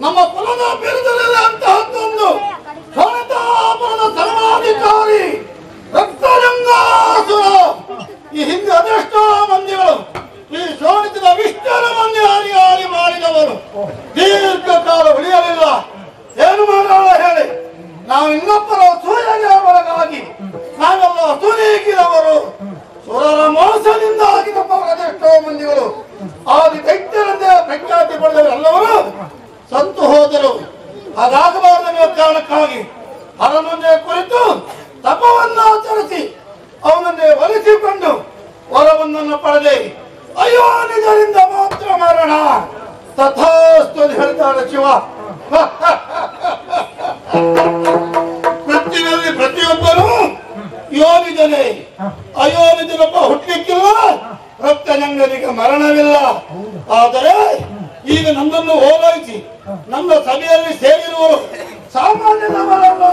ನಮ್ಮ ಫಲನ ಬಿರುದಲ್ಲಿ ನಿಜರಿಂದ ಮಾತ್ರ ಮರಣ. ತಥಾಸ್ತು ಅಂತ ಹೇಳ್ತಾಳೆ ಶಿವ. ಪ್ರತಿನಲ್ಲಿ ಪ್ರತಿಯೊಬ್ಬರು ಯೋಗಿದನೆ ಅಯೋಗಿದನೊಬ್ಬ ಹುಟ್ಟಲಿಕ್ಕಿಲ್ಲ ರಕ್ತನಂಗನಿಗೆ ಮರಣವಿಲ್ಲ. ಆದರೆ ಈಗ ನನ್ನನ್ನು ಓಲೈಸಿ. ನಮ್ಮ ಸಭೆಯಲ್ಲಿ ಸಾಮಾನ್ಯ ಸಾಮಾನ್ಯನವರಲ್ಲ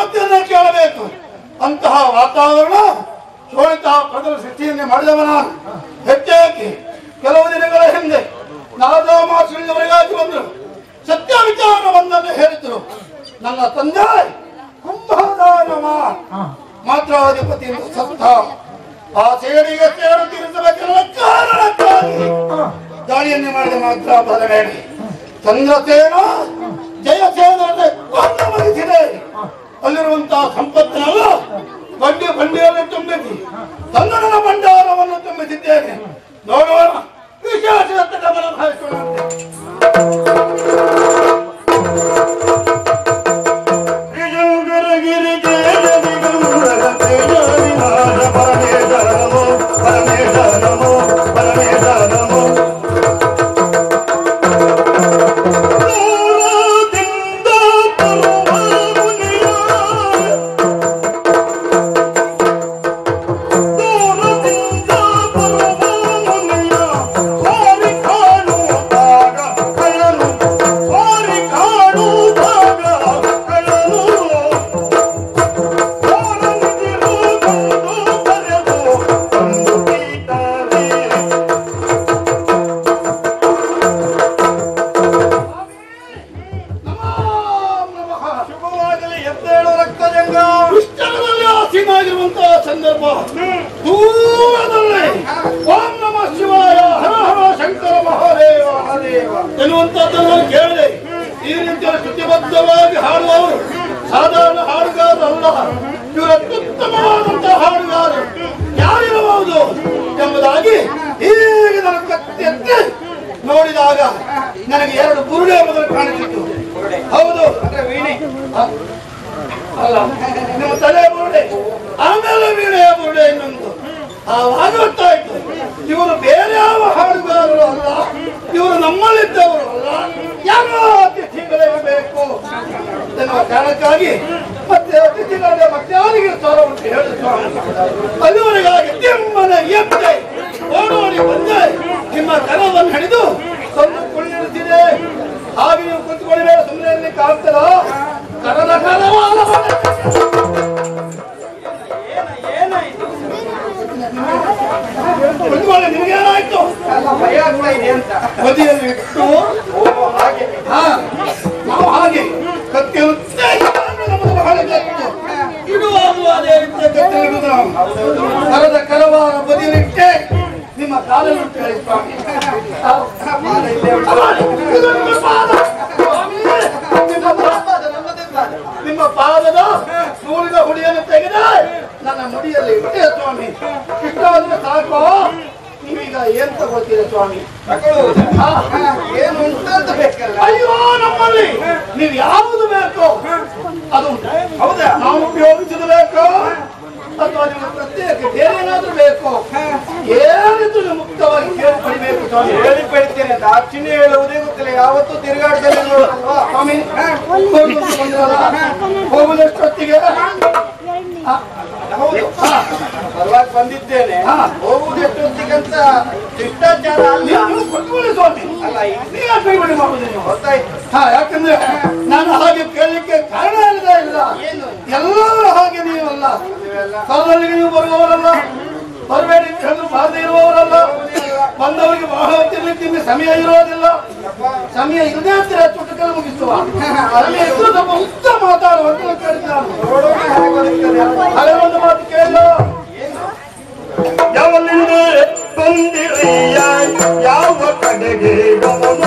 ಅನುಮತಿಯನ್ನ ಕೇಳಬೇಕು. ಅಂತಹ ವಾತಾವರಣ ಶೋಣಿತ ಪ್ರಜಲ ಸೃಷ್ಟಿಯನ್ನೇ ಮಾಡಿದವನ ನಾನು ಹೆಚ್ಚಾಗಿ ಕೆಲವು ದಿನಗಳ ಹಿಂದೆ ನಾದಾ ಮಾಸಗಳಿವರೆಗಾಗಿ ಬಂದರು. ಸತ್ಯ ವಿಚಾರವೊಂದನ್ನು ಹೇಳಿದ್ರು. ನನ್ನ ತಂದೆ ಕುಂಭದಾನವ ಮಾತ್ರಾಧಿಪತಿ ಸತ್ತ. ಆ ಸೇಡಿಗೆ ಸೇಡು ತೀರಿಸಬೇಕೆಲ್ಲ ಕಾರಣಕ್ಕಾಗಿ ದಾಳಿಯನ್ನೇ ಮಾಡಿದ ಮಾತ್ರ ಬದಲಾಗಿ ಚಂದ್ರಸೇನ ಜಯಸೇನ ಕೊಂದು ಮುಗಿಸಿದೆ ಅಲ್ಲಿರುವಂತಹ ಸಂಪತ್ತಿನೆಲ್ಲ ಬಂಡಿ ಬಂಡಿಯನ್ನು ತುಂಬಿಸಿ ಕನ್ನಡದ ಭಂಡಾರವನ್ನು ತುಂಬಿಸಿದ್ದೇನೆ. ನೋಡೋಣ ಹೀಗೆ ನನ್ನ ಕತ್ತಿ ಎತ್ತಿ ನೋಡಿದಾಗ ನನಗೆ ಎರಡು ಬುರುಡೆ ಮೊದಲು ಕಾಣಿಸಿತ್ತು. ಹೌದು, ಅಂದ್ರೆ ವೀಣೆ. ಅಲ್ಲ, ನಿಮ್ಮ ತಲೆ ಬುರುಡೆ ಆಮೇಲೆ ವೀಣೆಯ ಬುರುಡೆ ಇನ್ನೊಂದು. ಆವಾಗ ಇತ್ತು ಇವರು ಬೇರೆ ಯಾವ ಹಾಡುಗಾರರು ಅಲ್ಲ. ಇವರು ನಮ್ಮಲ್ಲಿದ್ದವರು ಅಲ್ಲ. ಯಾರೋ ಅತಿಥಿಗಳೇ ಬೇಕು. ಎನ್ನುವ ಕಾರಣಕ್ಕಾಗಿ ಮತ್ತೆ ಅತಿಥಿಗಳೇ ಮತ್ತೆ ಯಾರಿಗೆ ಸ್ವರ ಉಂಟು ಹೇಳುತ್ತ ಅಲ್ಲಿವರೆಗಾಗಿ ತಿಮ್ಮನ ಎತ್ತೆ ಓಡೋಡಿ ಬಂದೆ. ನಿಮ್ಮ ಕರವನ್ನು ಹಿಡಿದು ತಂದು ಕುಳಿತಿದೆ ತೆಗೆದ ನನ್ನ ಮುಡಿಯಲ್ಲಿ ಇಟ್ಟೆ ಸ್ವಾಮಿ ಇಷ್ಟಾದ್ರೆ ಸಾಕು ಏನ್ ತಗೋತೀರ ಸ್ವಾಮಿ ಏನು ಉಂಟು ಅಂತ ಬೇಕಲ್ಲ ಅಯ್ಯೋ ನಮ್ಮಲ್ಲಿ ನೀವು ಯಾವುದು ಬೇಕೋ ಅದು? ಹೌದಾ ನಾವು ಉಪಯೋಗಿಸಿದ ಬೇಕೋ ಅಥವಾ ನಿಮ್ಮ ಪ್ರತ್ಯೇಕ ಬೇರೆ ಏನಾದ್ರೂ ಬೇಕೋ ಏನಿದ್ರು ನೀವು ಮುಕ್ತವಾಗಿ ಕೇಳಿ ಪಡಿಬೇಕು ಸ್ವಾಮಿ ಹೇಳಿ ಪಡಿತೇನೆ ಅಂತ ಆ ಚಿಹ್ನೆ ಹೇಳುವುದೇ ಗೊತ್ತಿಲ್ಲ ಯಾವತ್ತೂ ತಿರುಗಾಟದಲ್ಲಿ ನೋಡಲ್ವಾ ಸ್ವಾಮಿ? ಹೋಗುದಷ್ಟೊತ್ತಿಗೆ ಹೌದು. ಪರವಾಗಿ ಬಂದಿದ್ದೇನೆ. ಹಾ. ಹೋಗುವುದು ಎಷ್ಟೊತ್ತಿಗಂತ ಶಿಷ್ಟಾಚಾರ ಅಲ್ಲ. ಕೊಟ್ಕೊಳ್ಳಿ ಸ್ವಾಮಿ. ಗೊತ್ತಾಯ್ತು. ಹಾ ಯಾಕಂದ್ರೆ ನಾನು ಹಾಗೆ ಕೇಳಲಿಕ್ಕೆ ಕಾರಣ ಇಲ್ಲ. ಏನು? ಎಲ್ಲರೂ ಹಾಗೆ ನೀವಲ್ಲ. ಕಾಲದಲ್ಲಿ ನೀವು ಬರುವವರಲ್ಲ. ಬರಬೇಡಿ ಬಾರದೆ ಇರುವವರಲ್ಲ. ಬಂದವರಿಗೆ ಬಹಳ ನಿಮಗೆ ಸಮಯ ಇರೋದಿಲ್ಲ. ಸಮಯ ಇಲ್ಲದೆ ಹತ್ತಿರ ಚುಟಕಲ್ಲಿ ಮುಗಿಸುವ. ಸಮಯ ಇದ್ದು ಸ್ವಲ್ಪ ಉತ್ತ ಮಾತಾಡುವಂತ ಒಂದು ಮಾತು ಕೇಳ ಏನು? ಯಾವಲಿಂದ ಬಂದಿರಯ್ಯ ಯಾವ ಕಡೆಗೆ ಗಮನ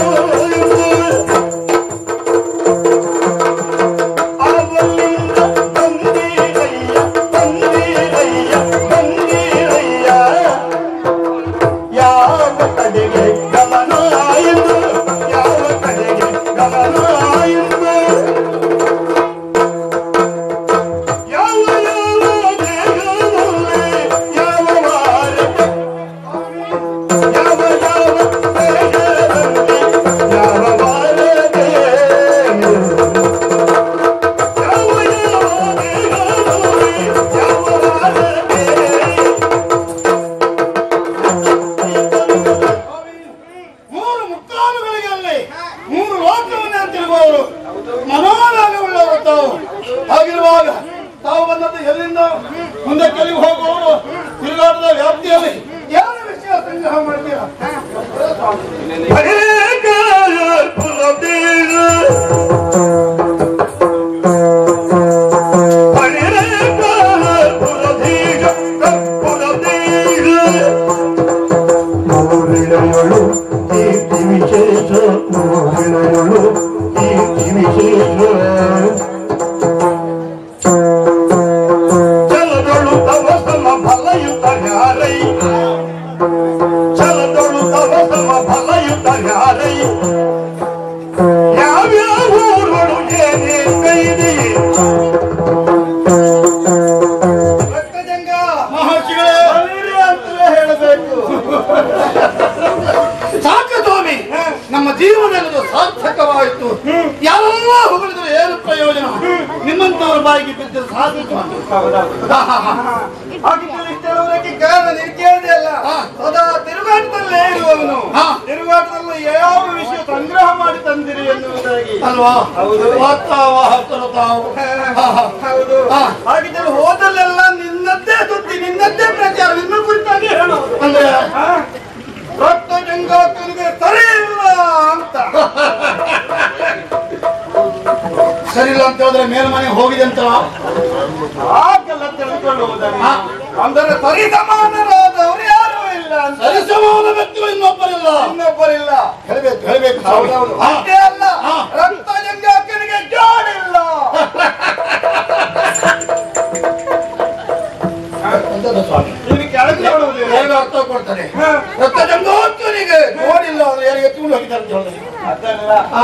ಹಾಗಿದ್ದಲ್ಲಿ ಇಷ್ಟೆಲ್ಲದಕ್ಕೆ ಕಾರಣ ನೀನು ಕೇಳಿದೆ ಅಲ್ಲ. ಸದಾ ತಿರುಗಾಟದಲ್ಲೇ ಇರುವವನು ಹಾ. ತಿರುಗಾಟದಲ್ಲಿ ಯಾವ ವಿಷಯ ಸಂಗ್ರಹ ಮಾಡಿ ತಂದಿರಿ ಎನ್ನುವುದಾಗಿ ಅಲ್ವಾ ಹೌದು. ಹೌದು. ಹಾಗಿದ್ದಲ್ಲಿ ಹೋದಲ್ಲೆಲ್ಲ ನಿನ್ನದ್ದೇ ಸುದ್ದಿ ನಿನ್ನದ್ದೇ ಪ್ರಚಾರ ನಿನ್ನ ಕುರಿತಾಗಿ ಹೇಳು ಅಂದ್ರೆ? ರಕ್ತ ಜಂಗಾಕನಿಗೆ ಸರಿ ಇಲ್ಲ ಅಂತ ಸರಿ ಇಲ್ಲ ಅಂತ ಹೇಳಿದ್ರೆ ಮೇಲ್ಮನೆ ಹೋಗಿದೆ ಅಂತ ಹಾಗೆಲ್ಲ ತಿಳ್ಕೊಳ್ಳುವುದನ್ನು. ಅಂದರೆ ಸರಿ ಸಮಾನರಾದವರು ಯಾರೂ ಇಲ್ಲ ಸರಿ ಸರಿಸಮಾನ ವ್ಯಕ್ತಿಗಳು ಇನ್ನೊಬ್ಬರಿಲ್ಲ. ಇನ್ನೊಬ್ಬರಿಲ್ಲ. ಹೇಳಬೇಕು ಹೇಳಬೇಕು. ಹೌದೌದು. ಅಷ್ಟೇ ಅಲ್ಲ. ರಕ್ತ ಜಂಗಾಕನಿಗೆ ಜಾಡಿಲ್ಲ. ಅಷ್ಟ ಸ್ವಾಮಿ? ನೀನು ಕೆಳಗೆ ನೋಡುವುದಿಲ್ಲ ಅರ್ಥ ಕೊಡ್ತಾರೆ. ರಕ್ತ ಅಂದ್ರೆ ಯಾರಿಗೆ ಎತ್ಕೊಂಡು ಹೋಗಿದ್ದಾರೆ ಅಂತ ಹೇಳಿದ್ರೆ ಅದಲ್ಲ. ಹಾ.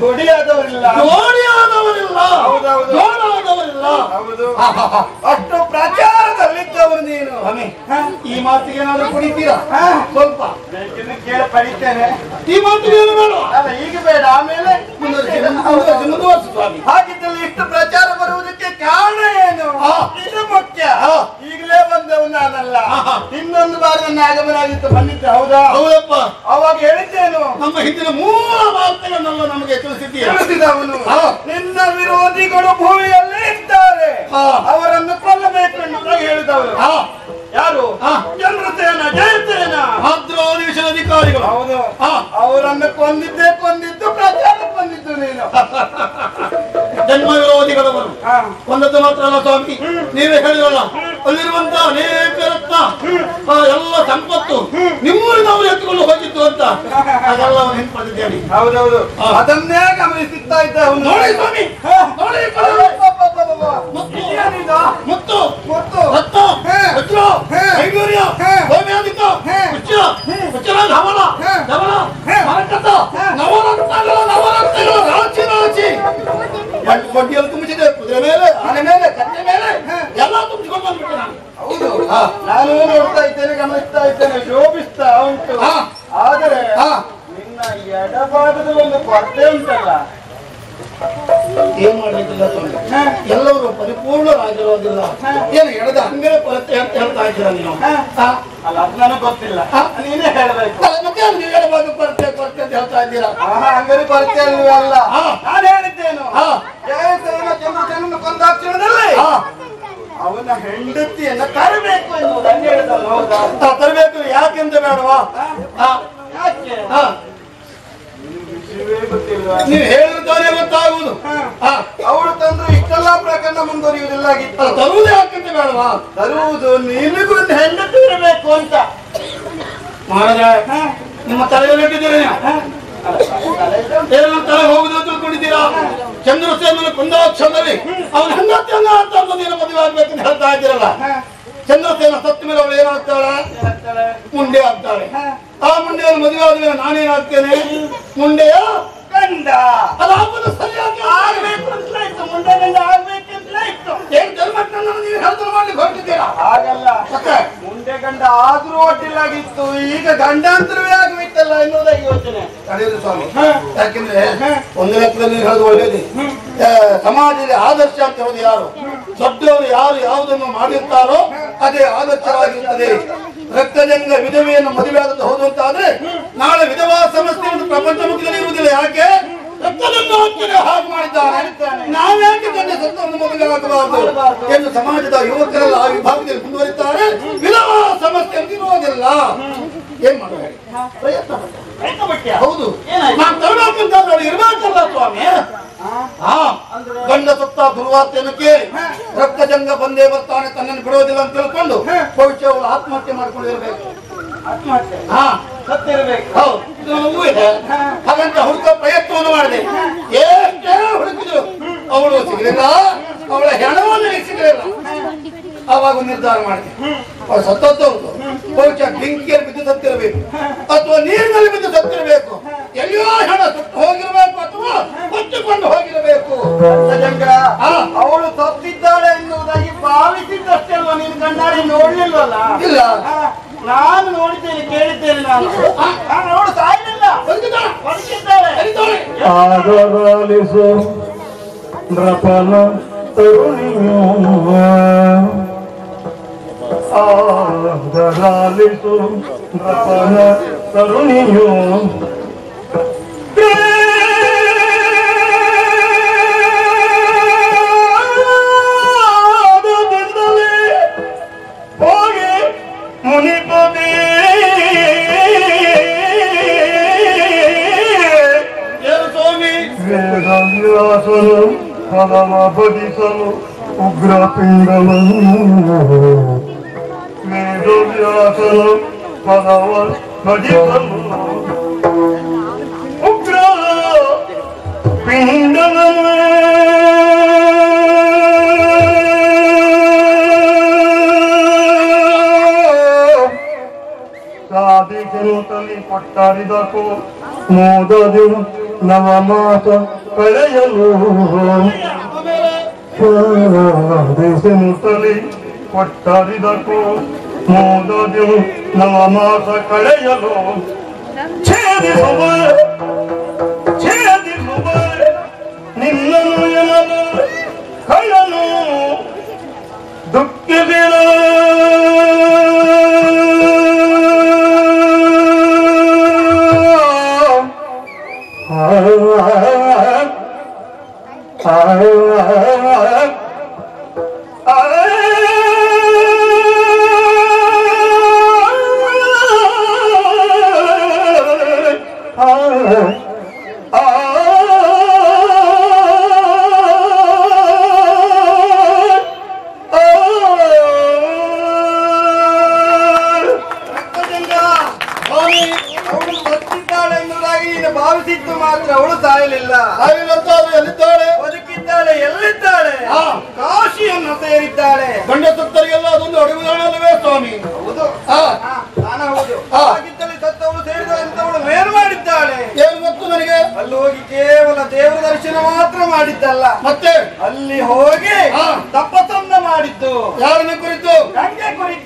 ಜೋಡಿಯಾದವರಿಲ್ಲ. ಜೋಡಿಯಾದವರಿಲ್ಲ. ಹೌದೌದು. ಜೋಡಾದವರಿಲ್ಲ. ಹೌದು ಹಾ, ಹಾ, ಹಾ. ಅಷ್ಟು ಪ್ರಚಾರದಲ್ಲಿದ್ದವರು ನೀನು ಸ್ವಾಮಿ ಈ ಮಾತಿಗೆ ಏನಾದ್ರು ಕುಡಿತೀರಾ. ಸ್ವಲ್ಪ. ಕೇಳ ಪಡಿತೇನೆ ಈ ಮಾತಿಗೆ ಏನು ಬೇಡ? ಅಲ್ಲ ಈಗ ಬೇಡ. ಆಮೇಲೆ ಸ್ವಾಮಿ. ಹಾಗಿದ್ದಲ್ಲಿ ಇಷ್ಟು ಪ್ರಚಾರ ಬರುವುದಕ್ಕೆ ಕಾರಣ ಏನು. ಇದು ಮುಖ್ಯ. ಈಗಲೇ ಬಂದವು ನಾನಲ್ಲ. ಇನ್ನೊಂದು ಬಾರಿ ನನ್ನ ಆಗಮನಾಗಿತ್ತು ಬಂದಿದ್ದೆ ಹೌದಾ? ಹೌದಪ್ಪ. ಅವಾಗ ಹೇಳಿದ್ದೇನು? ನಮ್ಮ ಹಿಂದಿನ ಮೂಲ ಮಾತುಗಳನ್ನೆಲ್ಲ ನಮಗೆ ತಿಳಿಸಿದ್ದೀರಾ ತಿಳಿಸಿದವನು. ಹಾ. ನಿನ್ನ ವಿರೋಧಿಗಳು ಭೂಮಿಯಲ್ಲಿ ಇದ್ದಾರೆ. ಜನ್ಮ ವಿರೋಧಿಗಳವರು. ಒಂದದ್ದು ಮಾತ್ರ ಅಲ್ಲ ಸ್ವಾಮಿ. ನೀವೇ ಹೇಳಿರಲ್ಲ. ಅಲ್ಲಿರುವಂತ ಅನೇಕ ರತ್ನ ಆ ಎಲ್ಲ ಸಂಪತ್ತು ನಿಮ್ಮೂರಿನವರು ಎತ್ತುಕೊಂಡು ಹೋಗಿತ್ತು ಅಂತ ಅದೆಲ್ಲ ಹಿಂಪಡೆದಿದ್ದೇನೆ ಹೌದೌದು. ಅದನ್ನೇ ಗಮನಿಸುತ್ತಾ ಇದ್ದ ಅವನು. ನೋಡಿ ಸ್ವಾಮಿ. ನೋಡಿ. ಮುತ್ತು? ಮುತ್ತು. ರತ್ನ. ವಜ್ರ. ಐಶ್ವರ್ಯ ಹಾ. ಉಚ್ಚ ಧವಳ ಧವಳ ನಾನು ನೋಡ್ತಾ ಇದ್ದೇನೆ ಗಮನಿಸ್ತಾ ಇದ್ದೇನೆ ಶೋಭಿಸ್ತಾ ಉಂಟು. ಆದರೆ ಹಾ. ನಿನ್ನ ಎಡಭಾಗದ ಒಂದು ಕೊರತೆ ಉಂಟಲ್ಲ. ಏನ್ ಮಾಡ್ಲಿಕ್ಕಿಲ್ಲ ಸ್ವಾಮಿ? ಎಲ್ಲರೂ ಪರಿಪೂರ್ಣರಾಗಿರೋದಿಲ್ಲ. ಏನು ಎಡದ ಹಂಗೇ ಕೊರತೆ ಅಂತ ಹೇಳ್ತಾ ಇದ್ದೀರಾ ನೀವು? ಅಲ್ಲ ಅದು ನನಗೆ ಗೊತ್ತಿಲ್ಲ. ನೀನೇ ಹೇಳಬೇಕು. ಮತ್ತೆ ನೀವು ಎಡಭಾಗ ಕೊರತೆ ಕೊರತೆ ಅಂತ ಹೇಳ್ತಾ ಇದ್ದೀರಾ? ಹಂಗಾರೆ ಕೊರತೆ ಅಲ್ವೇ ಅಲ್ಲ. ಹಾ. ನಾನು ಹೇಳಿದ್ದೇನು. ಕೊಂದಾಕ್ಷಣದಲ್ಲಿ. ಅವನ ಹೆಂಡತಿಯನ್ನ ತರಬೇಕು ತರಬೇಕು ಯಾಕೆಂತ ಬೇಡವಾ? ನೀವು ಹೇಳುತ್ತಾನೆ ಗೊತ್ತಾಗುವುದು. ಹಾ. ಅವಳು ತಂದ್ರೆ ಇಷ್ಟೆಲ್ಲ ಪ್ರಕರಣ ಮುಂದುವರಿಯುವುದಿಲ್ಲ ತರುವುದು ಯಾಕಂತ ಬೇಡವಾ? ತರುವುದು ನಿನಗೊಂದು ಹೆಂಡತಿ ಇರಬೇಕು ಅಂತ. ಮಾಡಿದ್ರೆ ನಿಮ್ಮ ತಲೆಯಲ್ಲಿ ಇಟ್ಟಿದ್ದೀರಿ ನೀವು? ಏನೋ ತಲೆ ಹೋಗುದು ಅಂತ ತಿಳ್ಕೊಂಡಿದ್ದೀರಾ ಚಂದ್ರಸೇನನ ಕುಂದಾಕ್ಷರದಲ್ಲಿ ಅವನ ಅಂತ ನೀನು ಮದುವೆ ಅಂತ ಹೇಳ್ತಾ ಇದ್ದೀರಲ್ಲ? ಚಂದ್ರಸೇನ ಸತ್ತ ಮೇಲೆ ಅವಳು ಏನಾಗ್ತಾಳೆ? ಮುಂಡೆ ಆಗ್ತಾಳೆ. ಆ ಮುಂಡೆಯಲ್ಲಿ ಮದುವೆ ಆದ್ಮೇಲೆ ನಾನೇನಾಗ್ತೇನೆ ಮುಂಡೆಯ? ಗಂಡ ಅದಾಗ ಸರಿಯಾಗಿ ಆಗ್ಬೇಕು. ಅಂತ ಮುಂಡೆ ಗಂಡ ಇತ್ತು ಏನ್ ಧರ್ಮಜ್ಞಾನ ನೀವು ಹೇಳ್ತಾರೆ ಮಾಡ್ಲಿಕ್ಕೆ ಹೊರಟಿದ್ದೀರಾ? ಹಾಗಲ್ಲ. ಮುಂದೆ ಗಂಡ ಆದ್ರೂ ಒಟ್ಟಿಲ್ಲಾಗಿತ್ತು ಈಗ ಗಂಡಾಂತರವೇ ಆಗೋಯ್ತಲ್ಲ ಎನ್ನುವುದಾಗಿ ಯೋಚನೆ. ನಡೆಯುದು ಸ್ವಾಮಿ. ಯಾಕೆಂದ್ರೆ ಒಂದು ಲೆಕ್ಕದಲ್ಲಿ ನೀವು ಹೇಳೋದು ಸಮಾಜದ ಸಮಾಜದಲ್ಲಿ ಆದರ್ಶ ಅಂತ ಹೇಳೋದು ಯಾರು? ದೊಡ್ಡವರು ಯಾರು ಯಾವುದನ್ನು ಮಾಡಿರ್ತಾರೋ ಅದೇ ಆದರ್ಶವಾಗಿರುತ್ತದೆ. ರಕ್ತಜಂಗ ವಿಧವೆಯನ್ನು ಮದುವೆ ಆದಂತ ಹೌದು ಅಂತ ಆದ್ರೆ ನಾಳೆ ವಿಧವಾ ಸಮಸ್ಯೆ ಪ್ರಪಂಚ ಮುಖದಲ್ಲಿ ಇರುವುದಿಲ್ಲ. ಯಾಕೆ? ಹಾಗೆ ಮಾಡಿದ್ದಾನೆ ನಾವ್ಯಾಕೆ ತಂದೆ ಸತ್ತವನ್ನು ಮದುವೆ ಆಗಬಾರದು ಎಂದು ಸಮಾಜದ ಯುವಕರೆಲ್ಲ ಆ ವಿಭಾಗದಲ್ಲಿ ಮುಂದುವರಿತಾರೆ. ವಿಲವ ಸಮಸ್ಯೆ ಅಂತ ಇರುವುದಿಲ್ಲ ಏನ್ ಪ್ರಯತ್ನ ಬಿಟ್ಟ್ಯಾ? ಹೌದು? ನಾನು ತರಬೇಕಂತ ನೋಡಿ ಇರ್ಬೇಕಲ್ಲ ಸ್ವಾಮಿ. ಗಂಡ ಸತ್ತ ದುರ್ವಾರ್ತೆಯನ್ನು ಕೇಳಿ ರಕ್ತಜಂಗ ಬಂದೇ ಬರ್ತಾನೆ ತನ್ನನ್ನು ಬಿಡೋದಿಲ್ಲ ಅಂತ ತಿಳ್ಕೊಂಡು ಅವಳು ಆತ್ಮಹತ್ಯೆ ಮಾಡ್ಕೊಂಡಿರ್ಬೇಕು. ಆತ್ಮಹತ್ಯೆ. ಹಾ. ಸತ್ತಿರ್ಬೇಕು ಹೌದು. ಇದು ಹಾಗಂತ ಹುಡುಕೋ ಪ್ರಯತ್ನವನ್ನು ಮಾಡಿದೆ. ಎಷ್ಟೇ ಹುಡುಕಿದ್ರು? ಅವಳು ಸಿಗಲಿಲ್ಲ. ಅವಳ ಹೆಣವನ್ನು ಸಿಗಲಿಲ್ಲ. ಆವಾಗ ಒಂದು ನಿರ್ಧಾರ ಮಾಡಿದೆ. ಅವಳು ಸತ್ತದ್ದು ಬಹುಶಃ ಬೆಂಕಿಯಲ್ಲಿ ಬಿದ್ದು ಸತ್ತಿರಬೇಕು. ಅಥವಾ ನೀರಿನಲ್ಲಿ ಬಿದ್ದು ಸತ್ತಿರಬೇಕು. ಎಲ್ಲಿಯೋ ಹೆಣ ಸುಟ್ಟು ಹೋಗಿರಬೇಕು ಅಥವಾ ಹೊಚ್ಚಿಕೊಂಡು ಹೋಗಿರಬೇಕು. ಅವಳು ಸತ್ತಿದ್ದಾಳೆ ಎನ್ನುವುದಾಗಿ ಭಾವಿಸಿದ್ದಷ್ಟೇ ಅಲ್ವಾ ನೀನು ಕಣ್ಣಾಡಿ ನೋಡ್ಲಿಲ್ವಲ್ಲ? ಇಲ್ಲ. ನಾನು ನೋಡಿದ್ದೇನೆ ಕೇಳಿದ್ದೇನೆ ನಾನು. ಅವಳು ಎಲ್ಲಿದ್ದಾಳೆ? ಆದರಾಲಿಸು ನೃಪನ ತರುಣಿಯು ಆದರಾಲಿಸು ನೃಪನ ತರುಣಿಯು ಫಲವ ಭಜಿಸಲು ಉಗ್ರ ಪಿಂಡವನ್ನು ವೇದವ್ಯಾಸನು ಫಲವ ಭಜಿಸಲು ಉಗ್ರ ಪಿಂಡವನ್ನು ಸಾಧಿಗೆಂತಲಿ ಕೊಟ್ಟರಿದಕು ಮೋದದಿ ನವಮಾಸ ಕಳೆಯಲು ಸಾಧಿಸೆಂತಲಿ ಕೊಟ್ಟರಿದಕು ನವ ಮಾಸ ಕಳೆಯಲು ಛೇದಿಸುವ ಛೇದಿಸುವ ನಿನ್ನನ್ನು ಎನಲು ಕಳ್ಳನು ದುಃಖಿಸಿದ ರಕ್ತಜಂಗ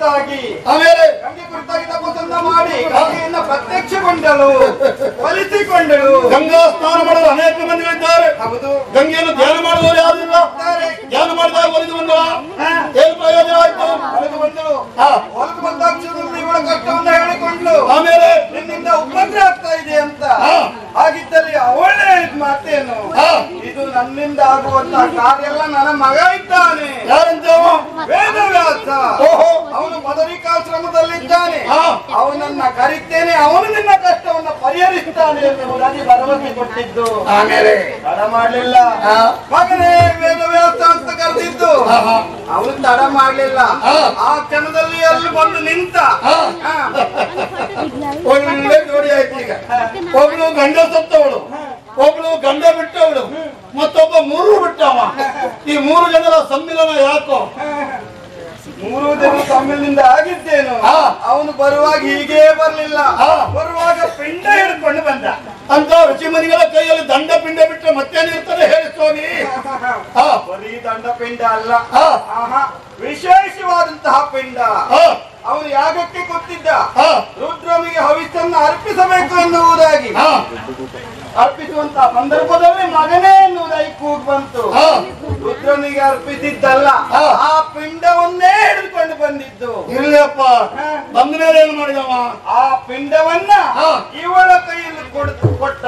ಕುರಿತಾಗಿ. ಆಮೇಲೆ ಗಂಗೆ ಕುರಿತಾಗಿ ತಪಸ್ಸನ್ನ ಮಾಡಿ ಗಂಗೆಯನ್ನ ಪ್ರತ್ಯಕ್ಷಗೊಂಡಳು ಫಲಿಸಿಕೊಂಡಳು. ಗಂಗಾ ಸ್ನಾನ ಮಾಡಲು ಅನೇಕ ಮಂದಿಗಳಿದ್ದಾರೆ ಹೌದು. ಗಂಗೆಯನ್ನು ಧ್ಯಾನ ಮಾಡಿದವರು ಯಾರಿಲ್ಲ. ಧ್ಯಾನ ಮಾಡಿದಾಗ ಒಲಿದು ಬಂದವ? ಹಾ. ಏನು ಪ್ರಯೋಜನ ಆಯ್ತು? ಒಲಿದು ಬಂದಳು. ಒಲಿದು ಬಂದಾಕ್ಷರದಲ್ಲಿ ಇವಳ ಕಷ್ಟವನ್ನ ಹೇಳಿಕೊಂಡ್ಲು. ಆಮೇಲೆ ನಿನ್ನಿಂದ ಉಪದ್ರ ಆಗ್ತಾ ಇದೆ ಅಂತ. ಹಾ. ಹಾಗಿದ್ದಲ್ಲಿ ಅವಳೇ ಹೇಳಿದ ಮಾತೇನು. ಇದು ನನ್ನಿಂದ ಆಗುವಂತ ಕಾರ್ಯ ಎಲ್ಲ ನನ್ನ ಮಗ ಇದ್ದಾನೆ. ಯಾರಂತ ವೇದವ್ಯಾಸ. ಓಹೋ. ಹಾ. ಅವನನ್ನ ಕರಿತೇನೆ ಅವನು ನಿನ್ನ ಕಷ್ಟವನ್ನ ಪರಿಹರಿಸುತ್ತಾನೆ ಎನ್ನುವುದಾಗಿ ಭರವಸೆ ಕೊಟ್ಟಿದ್ದು. ಆಮೇಲೆ ತಡ ಮಾಡ್ಲಿಲ್ಲ. ಮಗನೇ ಮಗನೇ ವೇದವ್ಯಾಸ ಅಂತ ಕರೆದಿದ್ದು. ಅವನು ತಡ ಮಾಡ್ಲಿಲ್ಲ. ಆ ಕ್ಷಣದಲ್ಲಿ ಅಲ್ಲಿ ಬಂದು ನಿಂತ. ಒಳ್ಳೆ ಜೋಡಿ ಆಯ್ತು ಈಗ. ಒಬ್ಳು ಗಂಡ ಸತ್ತವಳು. ಒಬ್ಳು ಗಂಡ ಬಿಟ್ಟವಳು. ಮತ್ತೊಬ್ಬ ಮೂರು ಬಿಟ್ಟವ. ಈ ಮೂರು ಜನರ ಸಮ್ಮಿಲನ ಯಾಕೋ? ಮೂರು ದಿನ ತಮ್ಮಿಲಿಂದ ಆಗಿದ್ದೇನು. ಅವನು ಬರುವಾಗ ಹೀಗೆ ಬರಲಿಲ್ಲ. ಬರುವಾಗ ಪಿಂಡ ಹಿಡ್ಕೊಂಡು ಬಂದ. ಅಂತ ಋಷಿಮನಿಗಳ ಕೈಯಲ್ಲಿ ದಂಡ ಪಿಂಡ ಬಿಟ್ಟರೆ ಮತ್ತೇನಿರ್ತದೆ ಹೇಳಿ ಸ್ವಾಮಿ? ಹಾ. ಬರೀ ದಂಡ ಪಿಂಡ ಅಲ್ಲ. ವಿಶೇಷವಾದಂತಹ ಪಿಂಡ. ಅವನು ಯಾಗಕ್ಕೆ ಗೊತ್ತಿದ್ದ ಹಾ. ರುದ್ರನಿಗೆ ಹವಿಸ್ಸನ್ನು ಅರ್ಪಿಸಬೇಕು ಎನ್ನುವುದಾಗಿ. ಹಾ. ಅರ್ಪಿಸುವಂತಹ ಸಂದರ್ಭದಲ್ಲಿ ಮಗನೇ ಎನ್ನುವುದಾಗಿ ಕೂಗ್ ಬಂತು. ರುದ್ರನಿಗೆ ಅರ್ಪಿಸಿದ್ದಲ್ಲ. ಆ ಪಿಂಡವನ್ನೇ ಹಿಡಿದುಕೊಂಡು ಬಂದಿದ್ದು. ಇಲ್ಲಪ್ಪ ಬಂದ ಮೇಲೆ ಏನು ಮಾಡಿದವ? ಆ ಪಿಂಡವನ್ನ. ಇವಳ ಕೈಯಲ್ಲಿ ಕೊಡ್ತು ಕೊಟ್ಟ.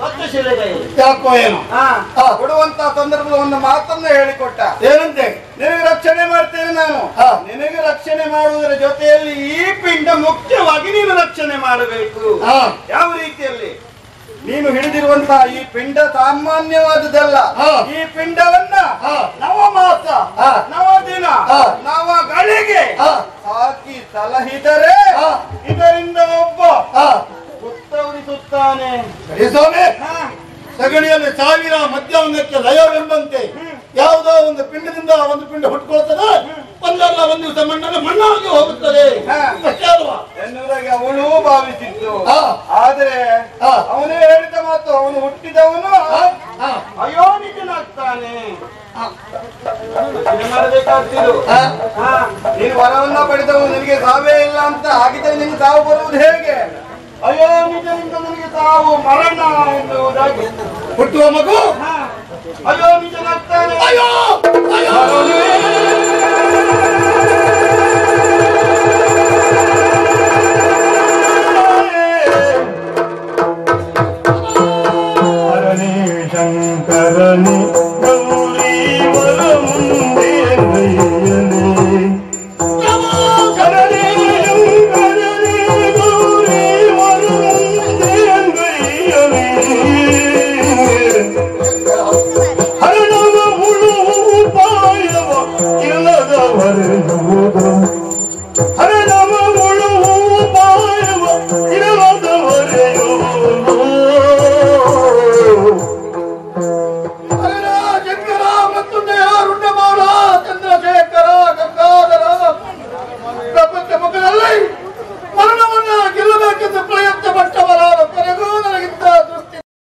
ಸತ್ಯಶಿಲೆ ಕೈಯಲ್ಲಿ ಯಾಕೋ ಏನು. ಕೊಡುವಂತ ಸಂದರ್ಭದ ಒಂದು ಮಾತನ್ನ ಹೇಳಿಕೊಟ್ಟ. ಏನಂತೆ? ನಿನಗೆ ರಕ್ಷಣೆ ಮಾಡ್ತೇನೆ ನಾನು. ನಿನಗೆ ರಕ್ಷಣೆ ಮಾಡುವುದರ ಜೊತೆಯಲ್ಲಿ ಈ ಪಿಂಡ ಮುಖ್ಯವಾಗಿ ನೀನು ರಕ್ಷಣೆ ಮಾಡಬೇಕು. ಹಾ. ಯಾವ ರೀತಿಯಲ್ಲಿ? ನೀನು ಹಿಡಿದಿರುವಂತಹ ಈ ಪಿಂಡ ಸಾಮಾನ್ಯವಾದುದಲ್ಲ ಹಾ. ಈ ಪಿಂಡವನ್ನ ನವ ಮಾಸ ನವ ದಿನ ನವ ನವಗಳಿಗೆ ಹಾ. ಹಾಕಿ ಸಲಹಿದರೆ. ಇದರಿಂದ ಒಬ್ಬ ಸ್ವಾಮಿ. ಸಗಣಿಯಲ್ಲಿ ಸಾವಿರ ಮಧ್ಯಾಹ್ನಕ್ಕೆ ಲಯವೆಂಬಂತೆ. ಯಾವುದೋ ಒಂದು ಪಿಂಡದಿಂದ ಒಂದು ಪಿಂಡ ಹುಟ್ಕೊಳ್ತದೆ ಒಂದಲ್ಲ ಒಂದು ದಿವಸ ಮಣ್ಣನ್ನು ಮಣ್ಣಾಗಿ ಹೋಗುತ್ತದೆ. ಅವನು ಅಷ್ಟೇ ಅಲ್ವಾ? ಎನ್ನುವುದಾಗಿ ಅವಳು ಭಾವಿಸಿದ್ದು. ಆದ್ರೆ. ಅವನೇ ಹೇಳಿದ ಮಾತು ಅವನು ಹುಟ್ಟಿದವನು. ಹಾ, ನೀನು ವರವನ್ನ ಪಡೆದವನು ನಿನಗೆ ಸಾವೇ ಇಲ್ಲ ಅಂತ ಹಾಗಿದ್ರೆ ನಿನ್ಗೆ ಸಾವು ಬರುವುದು ಹೇಗೆ? ಅಯೋನಿಜನಿಂದ ನನಗೆ ಸಾವು ಮರಣ ಎನ್ನುವುದಾಗಿ. ಹುಟ್ಟುವ ಮಗು? ಅಯ್ಯೋ ನಿಜನಾಗ್ತಾನೆ ಅಯ್ಯೋ ಶಂಕರನಿ